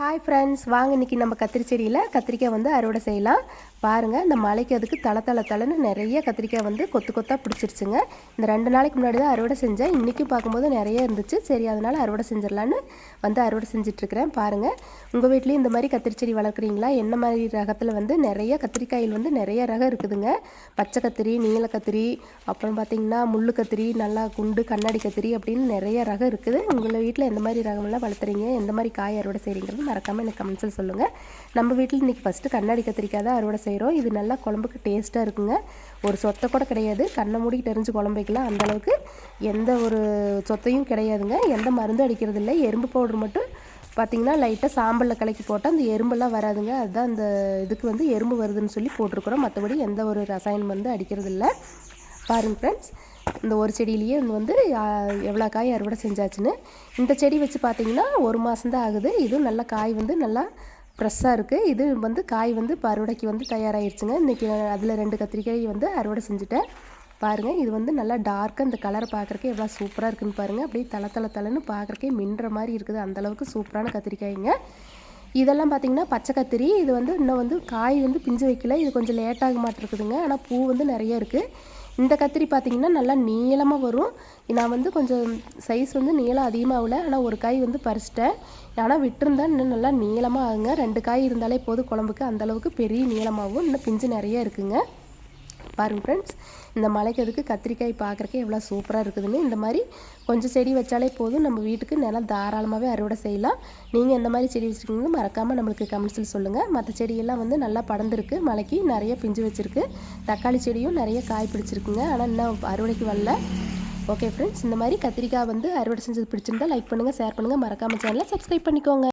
Hi friends வாங்க இன்றைக்கி நம்ம கத்திரி செடியில் கத்திரிக்காய் வந்து அறுவடை செய்யலாம். பாருங்கள் இந்த மலைக்கு அதுக்கு தலை தலை தலைன்னு நிறைய கத்திரிக்காய் வந்து கொத்து கொத்தாக பிடிச்சிருச்சுங்க. இந்த ரெண்டு நாளைக்கு முன்னாடி தான் அறுவடை செஞ்சேன். இன்றைக்கும் பார்க்கும்போது நிறைய இருந்துச்சு. சரி அதனால் அறுவடை செஞ்சிடலான்னு வந்து அறுவடை செஞ்சிட்ருக்கிறேன். பாருங்கள் உங்கள் வீட்லேயும் இந்த மாதிரி கத்திரி செடி வளர்க்குறீங்களா? என்ன மாதிரி ரகத்தில் வந்து நிறைய கத்திரிக்காயில் வந்து நிறைய ரகம் இருக்குதுங்க. பச்சை கத்திரி நீல கத்திரி அப்புறம் பார்த்திங்கன்னா முள்ளு கத்திரி நல்லா குண்டு கண்ணாடி கத்திரி அப்படின்னு நிறைய ரகம் இருக்குது. உங்கள் வீட்டில் எந்த மாதிரி ரகமெல்லாம் வளர்த்துறீங்க எந்த மாதிரி காய் அறுவடை செய்கிறீங்கிறது மறக்காமல் எனக்கு கமெண்ட்ஸில் சொல்லுங்கள் நம்ம வீட்டில் இன்றைக்கி ஃபஸ்ட்டு கண்ணாடி கத்திரிக்காய் தான் அறுவடை செய்கிறோம். இது நல்லா குழம்புக்கு டேஸ்ட்டாக இருக்குங்க. ஒரு சொத்தை கூட கிடையாது. கண்ணை மூடி தெரிஞ்சு குழம்பு வைக்கலாம். அந்தளவுக்கு எந்த ஒரு சொத்தையும் கிடையாதுங்க. எந்த மருந்தும் அடிக்கிறது இல்லை. எறும்பு பவுடர் மட்டும் பார்த்திங்கன்னா லைட்டாக சாம்பலில் கலக்கி போட்டால் அந்த எறும்பெல்லாம் வராதுங்க. அதுதான் அந்த இதுக்கு வந்து எறும்பு வருதுன்னு சொல்லி போட்டிருக்கிறோம். மற்றபடி எந்த ஒரு ரசாயனம் வந்து அடிக்கிறது இல்லை. பாருங்கள் ஃப்ரெண்ட்ஸ் இந்த ஒரு செடியிலேயே வந்து எவ்வளோ காய் அறுவடை செஞ்சாச்சுன்னு. இந்த செடி வச்சு பார்த்தீங்கன்னா ஒரு மாதம் தான் ஆகுது. இதுவும் நல்லா காய் வந்து நல்லா ஃப்ரெஷ்ஷாக இருக்குது. இது வந்து காய் வந்து இப்போ அறுவடைக்கு வந்து தயாராகிடுச்சுங்க இன்றைக்கி அதில் ரெண்டு கத்திரிக்காய் வந்து அறுவடை செஞ்சுட்டேன். பாருங்கள் இது வந்து நல்லா டார்க்காக இந்த கலரை பார்க்குறக்கே எவ்வளோ சூப்பராக இருக்குன்னு பாருங்கள் அப்படியே தலை தலை தலைன்னு பார்க்குறக்கே மின்ற மாதிரி இருக்குது. அந்தளவுக்கு சூப்பரான கத்திரிக்காய்ங்க. இதெல்லாம் பார்த்திங்கன்னா பச்சை கத்திரி இது வந்து இன்னும் வந்து காய் வந்து பிஞ்சு வைக்கல. இது கொஞ்சம் லேட்டாக மாட்டிருக்குதுங்க. ஆனால் பூ வந்து நிறைய இருக்குது இந்த கத்திரி பார்த்திங்கன்னா நல்லா நீளமாக வரும். நான் வந்து கொஞ்சம் சைஸ் வந்து நீளம் அதிகமாகல. ஆனால் ஒரு காய் வந்து பறிச்சிட்டேன். ஆனால் விட்டுருந்தேன் இன்னும் நல்லா நீளமாக ஆகுங்க. ரெண்டு காய் இருந்தாலே போதும் குழம்புக்கு. அந்தளவுக்கு பெரிய நீளமாகவும் இன்னும் பிஞ்சு நிறைய இருக்குங்க. பாருங்கள் ஃப்ரெண்ட்ஸ் இந்த மலைக்கு அதுக்கு கத்திரிக்காய் பார்க்குறக்கே எவ்வளோ சூப்பராக இருக்குதுன்னு இந்த மாதிரி கொஞ்சம் செடி வச்சாலே போதும். நம்ம வீட்டுக்கு நல்லா தாராளமாகவே அறுவடை செய்யலாம். நீங்கள் எந்த மாதிரி செடி வச்சுருக்கீங்களோ மறக்காமல் நம்மளுக்கு கமெண்ட்ஸில் சொல்லுங்கள் மற்ற செடியெல்லாம் வந்து நல்லா படர்ந்துருக்கு. மலைக்கு நிறைய பிஞ்சு வச்சுருக்கு. தக்காளி செடியும் நிறைய காய் பிடிச்சிருக்குங்க. ஆனால் இன்னும் அறுவடைக்கு வரல. ஓகே ஃப்ரெண்ட்ஸ் இந்த மாதிரி கத்திரிக்காய் வந்து அறுவடை செஞ்சது பிடிச்சிருந்தா லைக் பண்ணுங்கள் ஷேர் பண்ணுங்கள் மறக்காமல் சேனலை சப்ஸ்கிரைப் பண்ணிக்கோங்க.